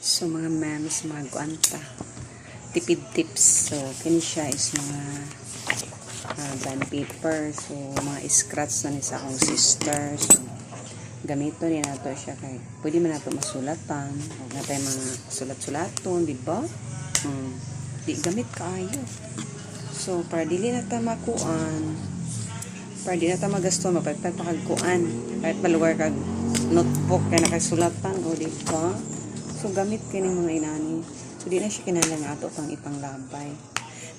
So, mga memes, mga guanta. Tipid tips. So, kini is mga uh, band paper. So, mga scratch na ni sa akong sister. So, gamito ni nato siya kay pwede man nato masulatan. Huwag na tayo mga sulat-sulaton, di ba? Hmm. Di gamit kaayo. So, para dili na ta makuan, para di na ta magasto, mapagtag pa kag kuan. Kahit malugar kag notebook kay nakasulatan, o di ba? So, gamit kini mga inani. So, di na siya kinalang ato pang ipanglabay.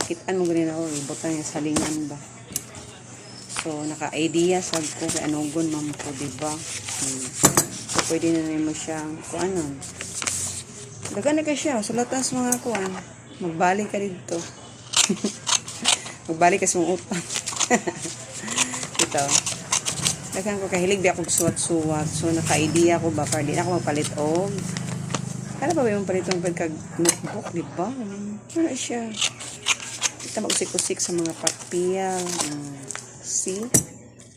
Kitaan mo ganun ako, ibutan niya sa lingan ba? So, naka-idea sad ko kay anugon man po, di ba? Hmm. So, pwede na naman siyang, kung ano, dagan na ka siya, sulatan sa mga kuan. Magbalik ka dito. Magbalik ka sa mga utang. Ito. Dagan ko kahilig di ako suwat-suwat. So, naka-idea ko ba, para na ako magpalit og ano ba yung palitong pagkag notebook, di ba? Ano siya? Kita mag-usik-usik sa mga papel. Mm. See?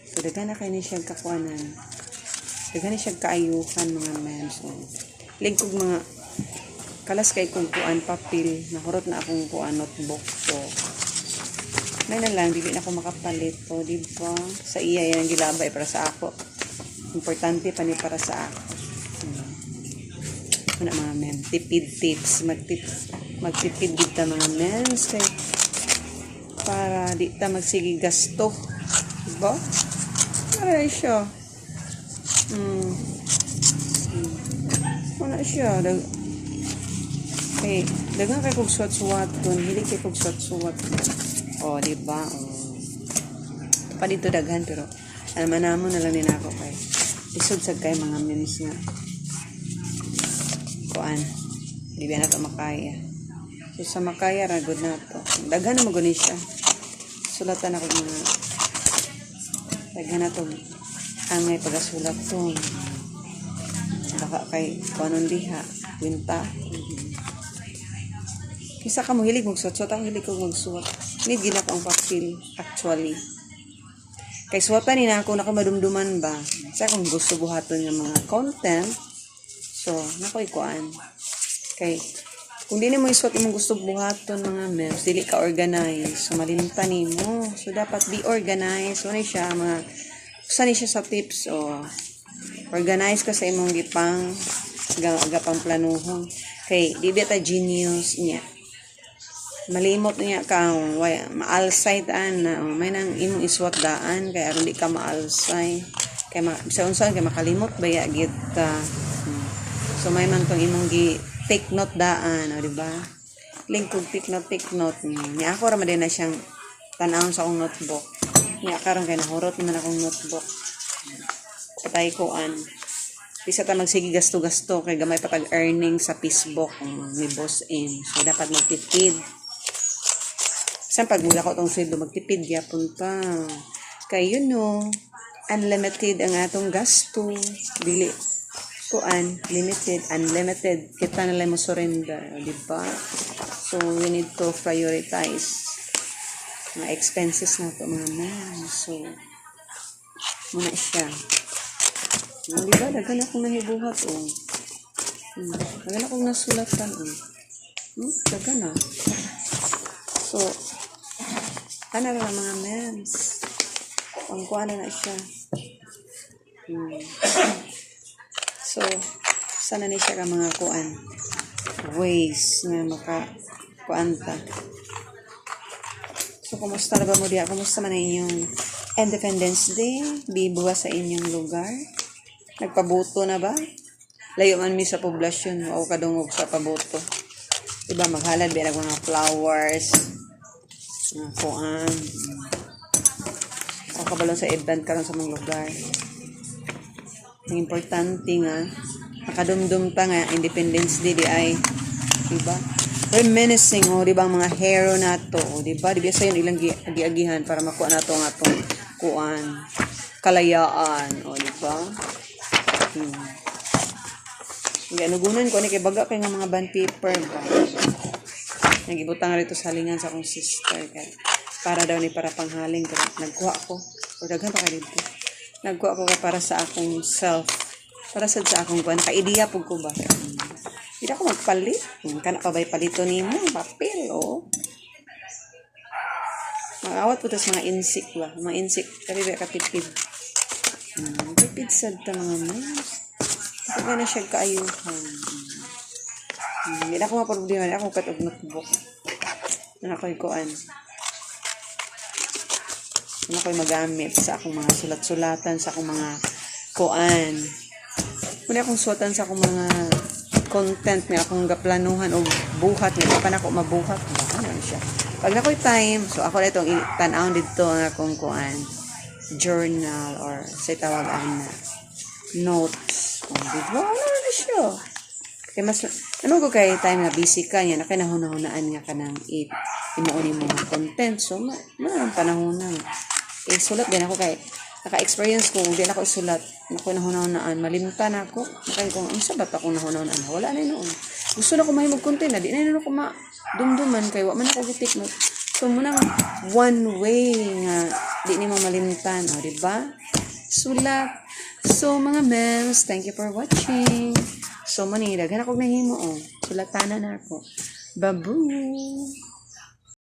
So, dagan na kayo ni siya kakuanan. Dagan na siya kaayuhan mga men. So, ligkog mga kalas kay kong kuan papel. Nahurot na akong kuan notebook. So, may na lang, dili na ako makapalit. O, di ba? Sa iya yan ang gilabay para sa ako. Importante pa ni para sa ako. Ano mga men? Tipid tips. Magtip, magtipid dito mga men. Kay, para di ta magsige gasto. Diba? Para siya. Hmm. Hmm. Ano siya? Dag kay, dagang kay kog suwat-suwat doon. Hili kay kog suwat-suwat. O, di ba? O. Pa dito daghan pero alam mo na lang din ako kay isod sa kay mga memes nga kuan. Di ba na makaya. So sa makaya ra good na to. Daghan na maguni siya sulatan ako mga daghan na to. Angay pagasulat to. Baka kay kuanon diha winta kisa ka mo hilig magsuot-suot ako hilig ko magsuot. Need gina ko ang papel actually. Kay suwatan ni na ako nakamadumduman ba? Sa kung gusto buhaton ng mga content So, nakoy kuan. Kay, kung di mo isuot imong gusto buhaton mga memes, dili ka organize. So, malimtan mo. So, dapat be organized. Ano siya, mga, saan siya sa tips, o, organize ka sa imong gipang, gapang planuhon. Kay, di ta genius niya. Malimot niya ka, way, maalsay taan na, may nang imong isuot daan, kaya aron di ka maalsay. Kaya, ma, sa unsan, kaya makalimot ba ya, git ka. So may man tong imong gi take note daan, o di ba? Link kog take note, take note ni. Ni ako ra na siyang tanawon sa akong notebook. Ni karon kay nahurot man akong notebook. Patay ko an. Bisa ta magsige gasto-gasto kay gamay patag earning sa Facebook um, ni boss in. So dapat magtipid. Sa pagmula ko tong sweldo magtipid gyapon ta. Kay you know, unlimited ang atong gasto. Dili kuan limited unlimited. Kita na lang mo surrender di ba? So we need to prioritize mga expenses na to mga man. So muna siya. No, di ba? Dagan akong nahibuhat oh. Hmm. dagan akong nasulatan oh. Hmm? dagan na so ano na mga mens ang kuan na siya. Hmm. So, sana ni siya ka mga kuan ways nga maka kuan ta. So, kumusta na ba mo diya? Kumusta man ang inyong Independence Day? Bibuwa sa inyong lugar? Nagpabuto na ba? Layo man mi sa poblasyon. O kadungog sa pabuto. Diba, maghalad ba mga flowers? Mga kuan. O kabalon sa event karon sa mga lugar. Ang importante nga, nakadumdum ta nga, Independence Day di ay, diba? Reminiscing, o, diba, ang mga hero na to, o, diba? Diba sa yun ilang gi- giagihan para makuha na to nga tong kuan, kalayaan, o, diba? Hmm. Hindi, anugunan ko, ni kay baga kay mga band paper ba? Nagibutang nga rito sa halingan sa akong sister, kay para daw ni para panghaling, kaya nagkuha ko, o, daghan pa ka dito nagkuha ko para sa akong self para sad sa akong kuan ka-idea pug ko ba Hindi ako magpalit. Kana pa ba'y palito ni mo? Papel, oh. Mag-awat po tas mga insik ba? Mga insik. Kari ba katipid? Hmm, tipid sad ta mga moms. Ito ka na siya kaayuhan. Hmm, Hindi na ako maproblema. Ako katog notebook. Ano ako ikuan. Ano ko magamit sa akong mga sulat-sulatan, sa akong mga kuan. Muna akong suwatan sa akong mga content na akong gaplanuhan o buhat nga pa na ako mabuhat. Ano siya. Pag nakoy time so ako na itong tan-aw dito ang akong kuan. Journal or sa tawagan na notes. O di ba ano na siya. Kay mas ano ko kay time na busy ka niya na kinahunahunaan nga ka ng it imuuni mo mga content. So ma, ma panahon na eh sulat din ako kay naka-experience ko kung di na ako isulat. Ako nahunahunaan malimtan ako. Makay kung ang sabat ako nahunahunaan wala na noon gusto na ko mahimog content na di na yun ako ma dumduman kay wa man ako gitik mo so munang one way nga di ni mo malimtan o di ba sulat. So mga mems thank you for watching. So manirag hanap ko nahimo o. Sulatanan na ako. Babu